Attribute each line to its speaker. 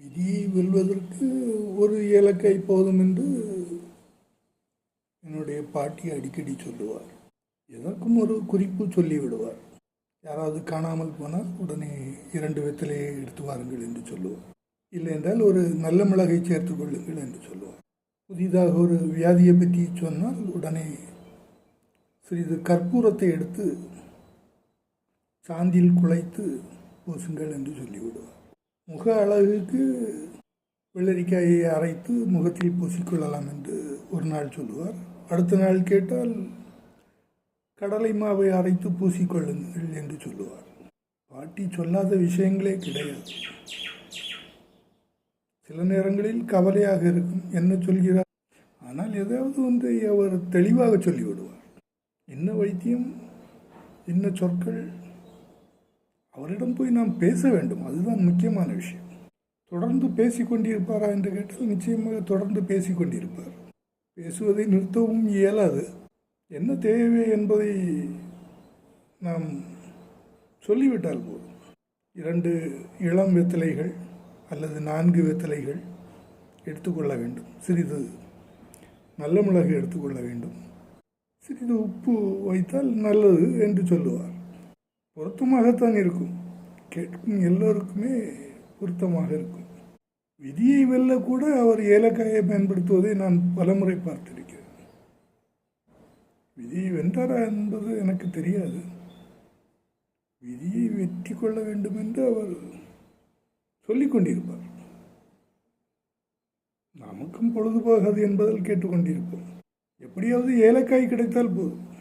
Speaker 1: விதியை வெல்வதற்கு ஒரு ஏலக்காய் போதும் என்று என்னுடைய பாட்டி அடிக்கடி சொல்லுவார். எதற்கும் ஒரு குறிப்பு சொல்லிவிடுவார். யாராவது காணாமல் போனால் உடனே இரண்டு வெத்தலையை எடுத்து வாருங்கள் என்று சொல்லுவார். இல்லை என்றால் ஒரு நல்ல மிளகை சேர்த்து கொள்ளுங்கள் என்று சொல்லுவார். புதிதாக ஒரு வியாதியை பற்றி சொன்னால் உடனே சிறிது கற்பூரத்தை எடுத்து சாந்தியில் குழைத்து பூசுங்கள் என்று சொல்லிவிடுவார். முக அழகுக்கு வெள்ளரிக்காயை அரைத்து முகத்தில் பூசிக்கொள்ளலாம் என்று ஒரு நாள் சொல்லுவார். அடுத்த நாள் கேட்டால் கடலை மாவை அரைத்து பூசிக்கொள்ளுங்கள் என்று சொல்லுவார். பாட்டி சொல்லாத விஷயங்களே கிடையாது. சில நேரங்களில் கவலையாக இருக்கும் என்ன சொல்கிறார்? ஆனால் ஏதாவது ஒன்றை அவர் தெளிவாக சொல்லிவிடுவார். என்ன வைத்தியம் என்ன சொற்கள் அவரிடம் போய் நாம் பேச வேண்டும். அதுதான் முக்கியமான விஷயம். தொடர்ந்து பேசிக்கொண்டிருப்பாரா என்று கேட்டால் நிச்சயமாக தொடர்ந்து பேசிக்கொண்டிருப்பார். பேசுவதை நிறுத்தவும் இயலாது. என்ன தேவை என்பதை நாம் சொல்லிவிட்டால் போதும். இரண்டு இளம் வெத்தலைகள் அல்லது நான்கு வெத்தலைகள் எடுத்துக்கொள்ள வேண்டும். சிறிது நல்ல மிளகு எடுத்துக்கொள்ள வேண்டும். சிறிது உப்பு வைத்தால் நல்லது என்று சொல்லுவார். பொருத்தமாகத்தான் இருக்கும். கேட்கும் எல்லோருக்குமே பொருத்தமாக இருக்கும். விதியை வெல்ல கூட அவர் ஏலக்காயை பயன்படுத்துவதை நான் பலமுறை பார்த்திருக்கிறேன். விதியை வென்றாரா என்பது எனக்கு தெரியாது. விதியை வெற்றி கொள்ள வேண்டும் என்று அவர் சொல்லிக் கொண்டிருப்பார். நமக்கும் பொழுதுபோகாது என்பதால் கேட்டுக்கொண்டிருப்போம் எப்படியாவது ஏலக்காய் கிடைத்தால் போதும்.